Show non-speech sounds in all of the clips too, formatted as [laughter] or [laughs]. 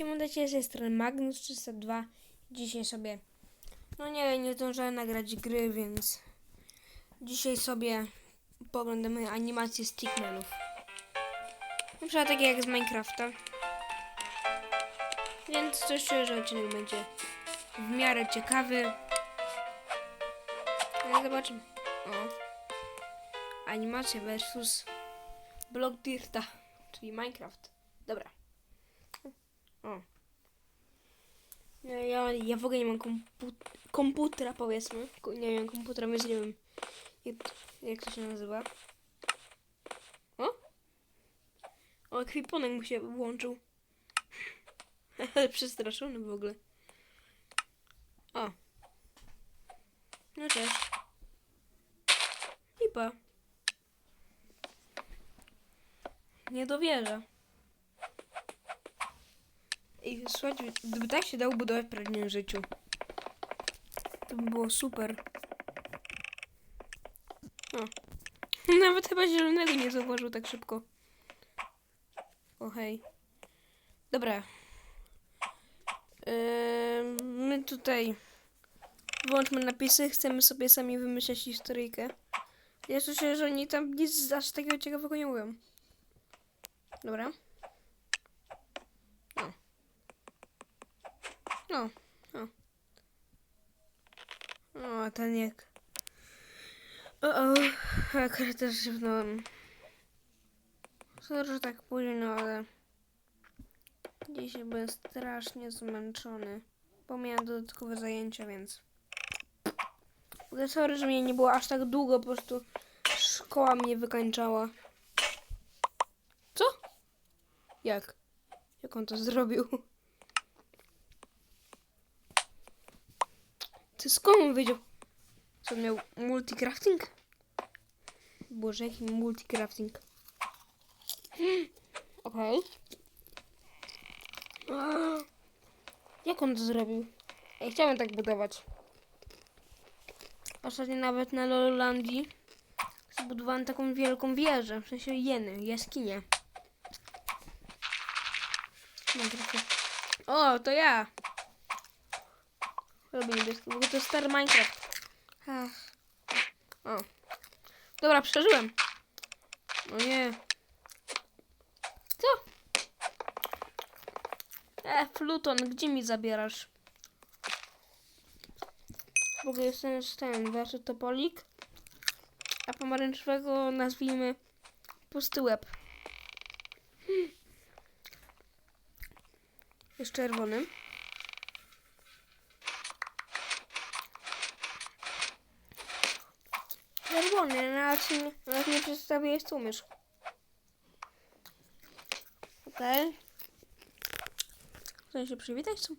Siemandecie z tej strony Magnus 302. Dzisiaj sobie, no nie, nie zdążyłem nagrać gry, więc dzisiaj sobie poglądamy animacje stickmanów. Na przykład takie jak z Minecrafta. Więc coś czuję, że odcinek będzie w miarę ciekawy. No zobaczymy. O. Animacja versus Block Dirta, czyli Minecraft. Dobra. O. Ja, ja, w ogóle nie mam kompu komputera, powiedzmy. Nie wiem komputera, więc nie wiem, jak, jak to się nazywa. O? O, ekwipunek mu się włączył. [laughs] Przestraszony w ogóle. O. No cześć. Pipa. Nie dowierza. I słuchajcie, gdyby tak się dało budować w prawdziwym życiu, to by było super. O. [laughs] Nawet chyba zielonego nie zauważył tak szybko. O hej. Dobra. My tutaj włączmy napisy, chcemy sobie sami wymyślać historyjkę. Ja słyszę, że oni tam nic aż takiego ciekawego nie mówią. Dobra. O, o. O, ten jak. O, o, akurat też szybnąłem. Sorry, że tak późno, ale dzisiaj byłem strasznie zmęczony, bo miałem dodatkowe zajęcia, więc... Ogóle sorry, że mnie nie było aż tak długo, po prostu szkoła mnie wykańczała. Co? Jak? Jak on to zrobił? Ty skąd on wiedział? Co miał multicrafting? Boże, jaki multicrafting? [gasps] Okej. Okay. Jak on to zrobił? Ja chciałem tak budować. Ostatnio nawet na Lololandii zbudowałem taką wielką wieżę, w sensie jeny, jaskinię. O, to ja! Robię niebieski, bo to jest stary Minecraft. O. Dobra, przeżyłem. O nie. Co? E, Pluton, gdzie mi zabierasz? W ogóle jestem z ten, waszy topolik. A pomarańczowego nazwijmy pusty łeb. Jest czerwony. Czerwony, nawet nie, nawet nie przedstawiłeś co umiesz. Okej. Chcesz się przywitać co?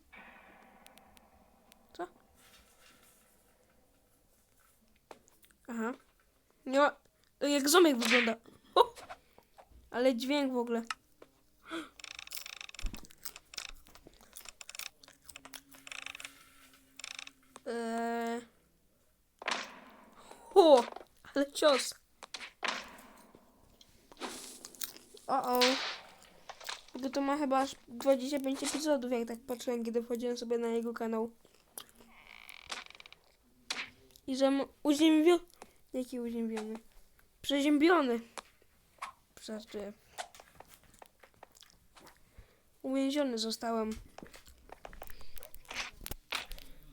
Co? Aha. Ma... Jak zombie wygląda. O! Ale dźwięk w ogóle. [gasps] Eee... O, ale cios. O, o. Bo to ma chyba aż 25 epizodów, jak tak patrzyłem, kiedy wchodziłem sobie na jego kanał. I że uziębiony. Jaki uziębiony? Przeziębiony. Przepraszam. Uwięziony zostałem.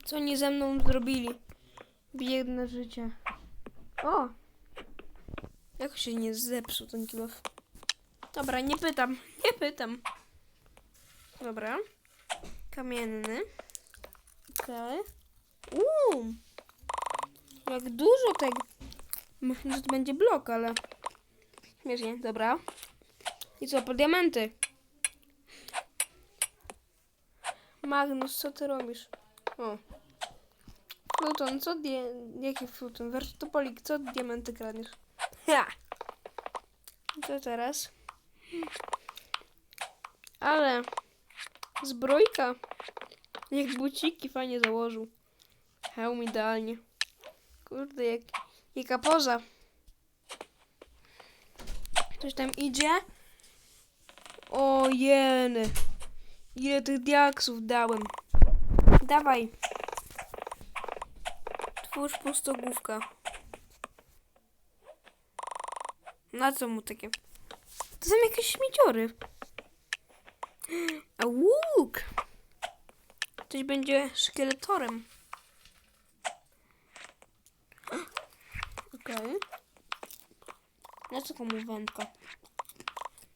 Co oni ze mną zrobili? Biedne życie. O! Jak się nie zepsuł ten kilof? Dobra, nie pytam. Nie pytam. Dobra. Kamienny. Okej. Uuu! Jak dużo tego. Myślę, że to będzie blok, ale... Śmiesznie, dobra. I co, po diamenty? Magnus, co ty robisz? O. Pluton, co die... Jaki Pluton? Wertopolik, co diamenty kradniesz? Ja! Co teraz? Ale... Zbrojka. Jak buciki fajnie założył. Hełm idealnie. Kurde, jak... Jaka poza. Ktoś tam idzie. O jeny. Ile tych diaksów dałem? Dawaj. Twórz pustogłówka. Na co mu takie? To są jakieś śmieciory. A łuk! Ktoś będzie szkieletorem. Okej. Na co komu wędka?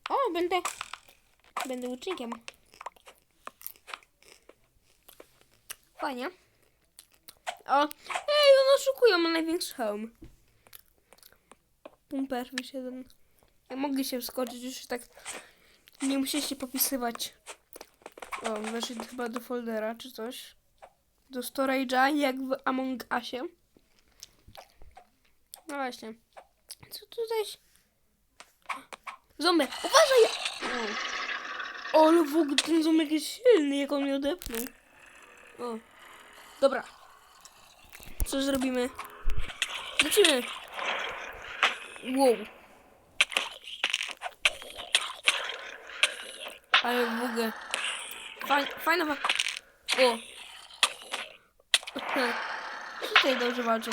O, będę... Będę łucznikiem. Fajnie. O, oszukują, ma największy hełm. Pumper, wiesz, jeden. Ja mogli się wskoczyć, już tak nie musieliście popisywać. O, weszli chyba do foldera czy coś. Do storage'a, jak w Among Usie. No właśnie. Co tutaj? się- Ząbek, uważaj! O, ale w ogóle ten ząbek jest silny, jak on mnie odepnął. O, dobra. Co zrobimy? Lecimy. Wow. Ale w ogóle. Fajna, fajna wa- O. [laughs] Tutaj dobrze walczą.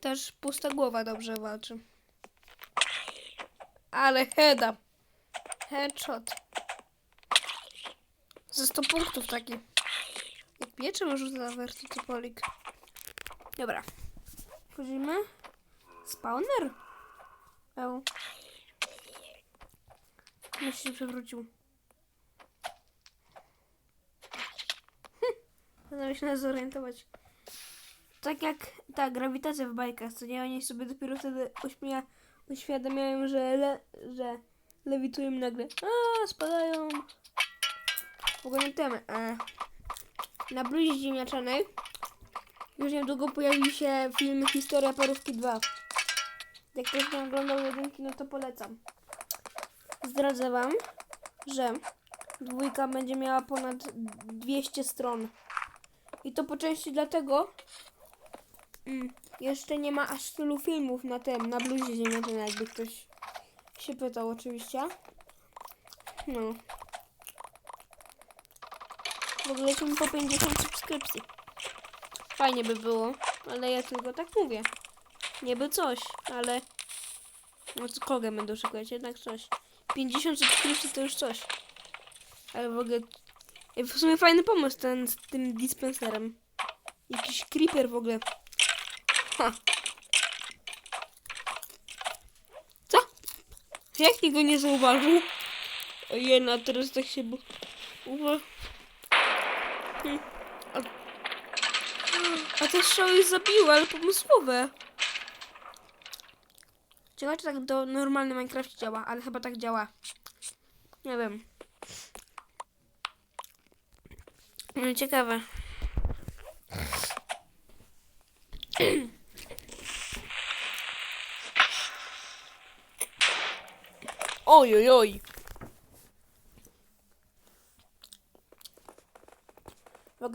Też pusta głowa dobrze walczy. Ale heada. Headshot. Ze 100 punktów taki. Jak piecze może za wertycypolik. Dobra. Wchodzimy. Spawner? O. Myślę, się przewrócił. Hm. się zorientować. Tak jak ta grawitacja w bajkach, co nie? Oni sobie dopiero wtedy uśmia, uświadamiają, że, le, że lewitują nagle. A, spadają. W ogóle nie temy. E, na bluzie ziemniaczanej już niedługo pojawi się film Historia Parówki 2. Jak ktoś nie oglądał jedynki, no to polecam. Zdradzę wam, że dwójka będzie miała ponad 200 stron. I to po części dlatego mm, jeszcze nie ma aż tylu filmów na tym, na bluzie ziemniaczanej, jakby ktoś się pytał oczywiście. No. W ogóle lecimy po 50 subskrypcji. Fajnie by było, ale ja tylko tak mówię. Nie by coś, ale... No kogo będę szukać, jednak coś. 50 subskrypcji to już coś. Ale w ogóle... W sumie fajny pomysł ten z tym dispenserem. Jakiś creeper w ogóle. Ha. Co? Jak niego nie zauważył? Ojej, no teraz tak się... Uwa... A... A te strzały zabiły, ale pomysłowe. Ciekawe, czy tak do normalny Minecraft działa, ale chyba tak działa. Nie wiem. No ciekawe. Oj, oj, oj.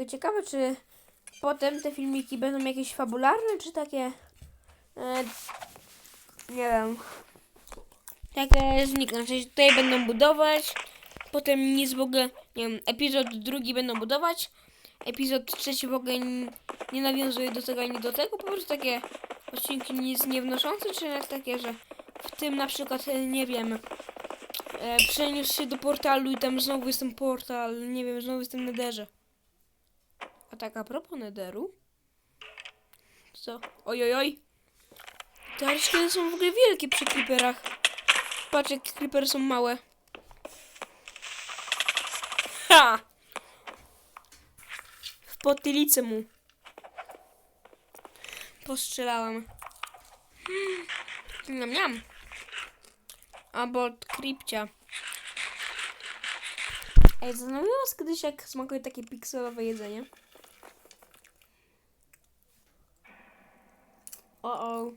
Ciekawe, czy potem te filmiki będą jakieś fabularne, czy takie... E, nie wiem. Takie znikną. Sensie tutaj będą budować, potem nic w ogóle, nie wiem, epizod drugi będą budować, epizod trzeci w ogóle n- nie nawiązuje do tego ani do tego, po prostu takie odcinki nic nie wnoszące, czy nawet takie, że w tym na przykład, e, nie wiem, e, przeniósł się do portalu i tam znowu jest ten portal, nie wiem, znowu jest ten nederze. A tak a propos nederu, co? Oj, oj, oj. Te areszkiedy są w ogóle wielkie przy creeperach. Patrz, jak creepery są małe. Ha! W potylicę mu. Postrzelałam. Niam, niam. Albo od kripcia. Ej, zastanawiam was kiedyś, jak smakuje takie pikselowe jedzenie? O, o.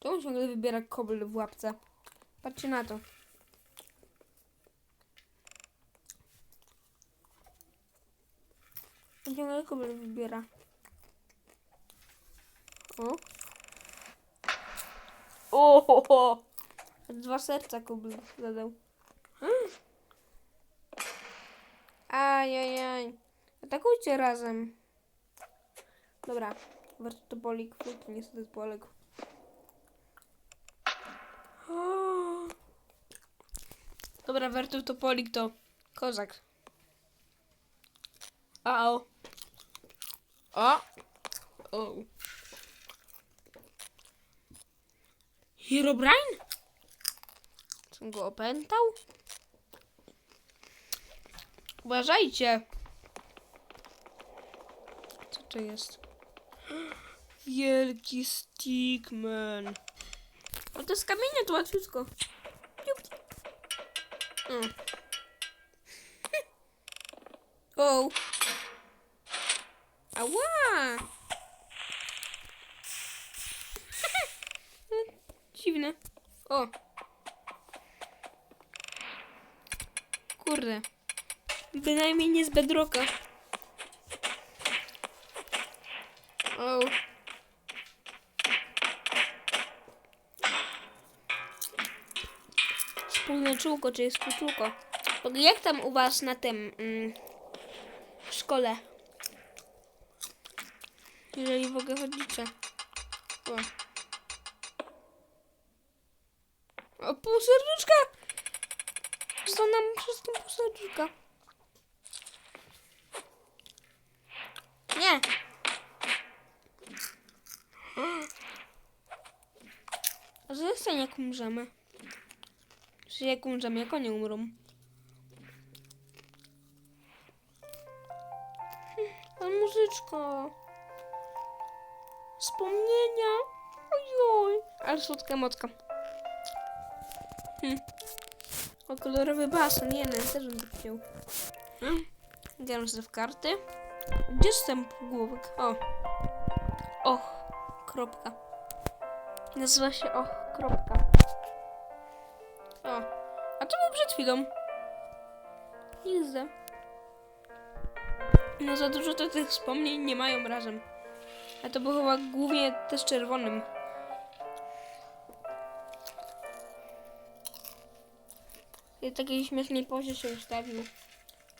Czemu ciągle wybiera kobl w łapce? Patrzcie na to. Ciągle kobl wybiera. O. O, ho, ho. Dwa serca kubl zadał. [gasps] Ajajaj. Atakujcie razem. Dobra. Warto to bolik. To niestety poległ. [gasps] Dobra, Wertów Topolik to kozak. A o. O. O. Herobrine? Co go opętał? Uważajcie. Co to jest? Wielki stickman. O, to z kamienia to łatwiutko. Mm. [laughs] O. Ała. [laughs] Dziwne. O. Kurde. Bynajmniej nie z bedroka. O. Wspólne czółko, czy jest czółko? Jak tam u was na tym mm, w szkole? Jeżeli w ogóle chodzicie. O. O, pół serduszka! Co nam wszystkim pół serduszka? Nie! A jest jak umrzemy? Czy jak umrzemy, jak oni umrą? A muzyczka. Wspomnienia. Ojoj. Ale słodka motka. Hm. O, kolorowy basen. Nie, no, też bym to chciał. Hmm. Gram sobie w karty. Gdzie jest ten półgłówek? O. Och. Kropka. Nazywa się och. Kropka. Chwilą. XD. No za dużo to tych wspomnień nie mają razem. A to było chyba głównie też czerwonym. I takiej śmiesznej pozie się ustawił.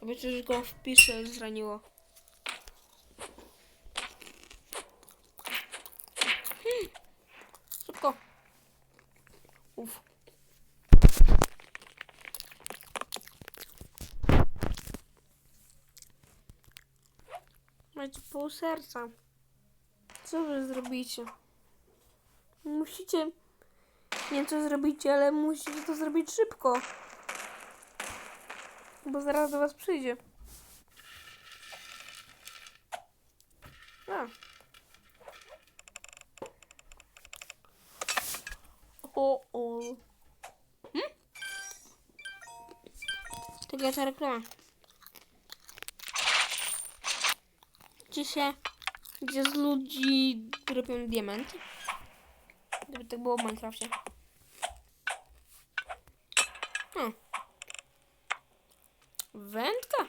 Aby coś go w pisze zraniło. Hmm. Szybko. Uf. Macie pół serca. Co wy zrobicie? Musicie. Nie co zrobicie, ale musicie to zrobić szybko. Bo zaraz do was przyjdzie. A. O, o. Hmm? Taka ta reklama. Się, gdzie z ludzi robią diamenty. Gdyby tak było w Minecrafcie. Hmm. Wędka?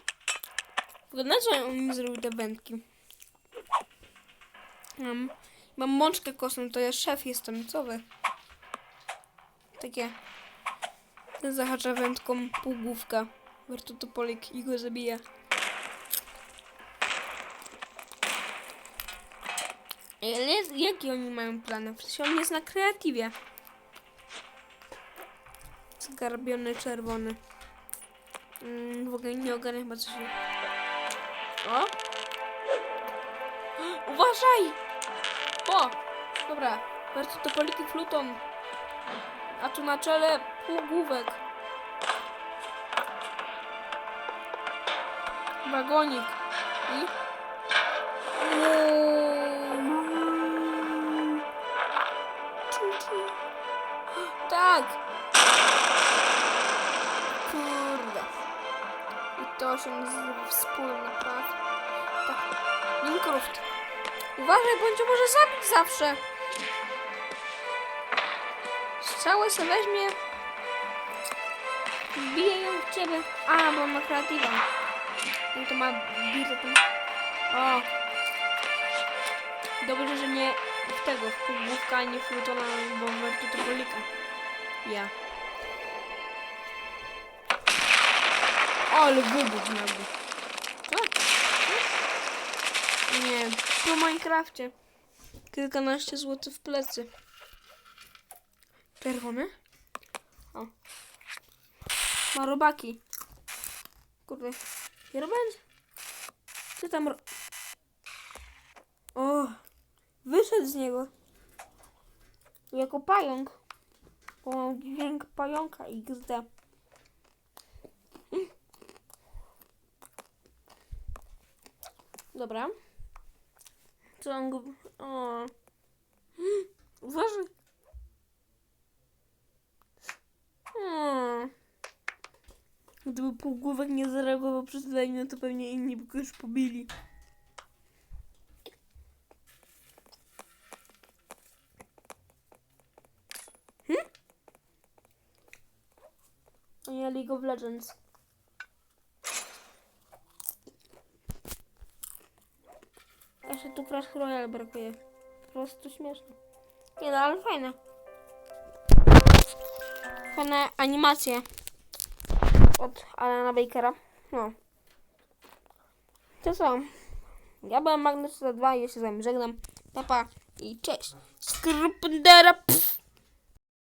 W ogóle na co on mi zrobił te wędki? Mam, mam mączkę kosmą, to ja szef jestem, co wy? Takie zahacza wędką półgłówka. Wertotopolik i go zabija. Ale jakie oni mają plany? Przecież on jest na kreatywie. Zgarbiony czerwony. Mm, w ogóle nie ogarnę chyba coś. O! [gasps] Uważaj! O! Dobra. Bardzo to poliki flutą. A tu na czele półgłówek. Wagonik. I? Czu, Tak! Kurde. I to się nazywa wspólna praca. Tak. Minecraft. Uważaj, bądź może zabić zawsze. Strzałę sobie weźmie. Bije ją w ciebie. A, bo ma kreatywa. No to ma tam. O. Dobrze, że nie w tego, w półgłówka, nie w Plutona, bo w Mertu to polika. Ja. Ale wybuch nagle. Nie, po Minecrafcie. Kilkanaście złotych w plecy. Czerwone? O. Ma robaki. Kurde. Nie? Co tam ro... O. Wyszedł z niego. Jako pająk. Bo mam dźwięk pająka XD. Dobra. Co on go... O. Uważaj. Gdyby półgłówek nie zareagował przez dwa to pewnie inni by go już pobili. Hm? O nie, League of Legends. Jeszcze tu Crash Royale brakuje. Po prostu śmieszne. Nie no, ale fajne. Fajne animacje. Od Alana Bakera. No. To co? Ja byłem Magnes 2 i ja się z wami żegnam. Papa i cześć. Skrupendera